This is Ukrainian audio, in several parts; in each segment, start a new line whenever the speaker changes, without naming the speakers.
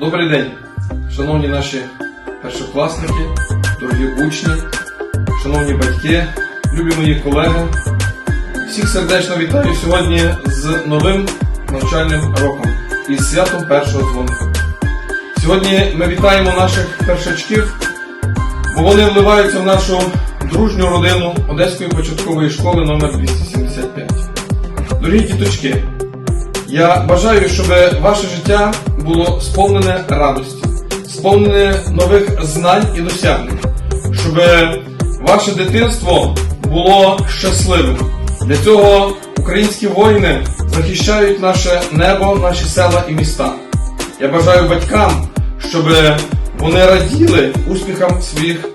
Добрий день, шановні наші першокласники, дорогі учні, шановні батьки, любі мої колеги. Всіх сердечно вітаю сьогодні з новим навчальним роком і святом першого дзвоника. Сьогодні ми вітаємо наших першачків, бо вони вливаються в нашу дружню родину Одеської початкової школи номер 275. Дорогі діточки, я бажаю, щоб ваше життя було сповнене радості, сповнене нових знань і досягнень, щоб ваше дитинство було щасливим. Для цього українські воїни захищають наше небо, наші села і міста. Я бажаю батькам, щоб вони раділи успіхам своїх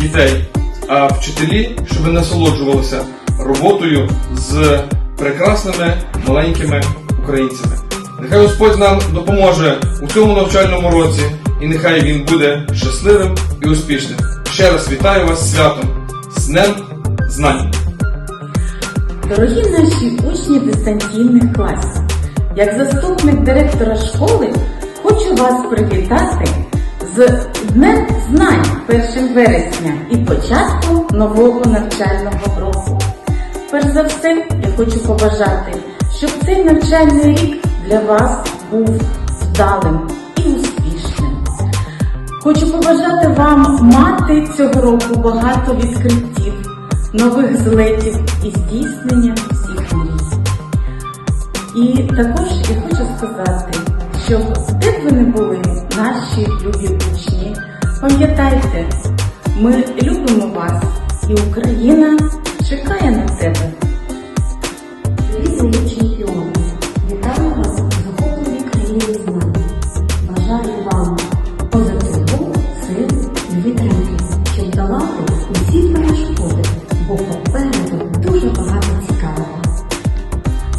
дітей, а вчителі, щоб насолоджувалися роботою з прекрасними маленькими українцями. Нехай Господь нам допоможе у цьому навчальному році, і нехай він буде щасливим і успішним. Ще раз вітаю вас святом, з Днем Знань!
Дорогі наші учні дистанційних класів, як заступник директора школи, хочу вас привітати з Днем знань 1 вересня і початком нового навчального року. Перш за все, я хочу побажати, щоб цей навчальний рік для вас був вдалим і успішним. Хочу побажати вам мати цього року багато відкриттів, нових злетів і здійснення всіх мрій. І також я хочу сказати, що де б ви не були, наші любі учні, пам'ятайте, ми любимо вас, і Україна чекає
сил щоб долати усі перешкоди, бо попереду дуже багато цікавого.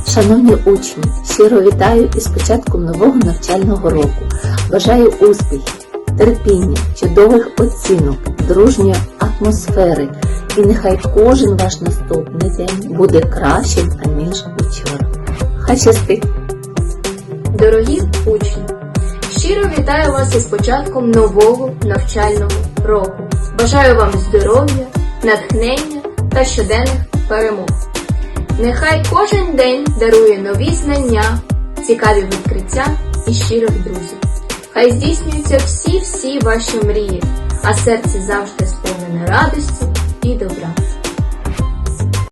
Шановні учні, щиро вітаю із початком нового навчального року. Бажаю успіхів, терпіння, чудових оцінок, дружньої атмосфери. І нехай кожен ваш наступний день буде кращим, аніж учора. Хай щастить!
Дорогі учні, щиро вітаю вас із початком нового навчального року. Бажаю вам здоров'я, натхнення та щоденних перемог. Нехай кожен день дарує нові знання, цікаві відкриття і щирих друзів. Хай здійснюються всі-всі ваші мрії, а серце завжди сповнене радості і добра.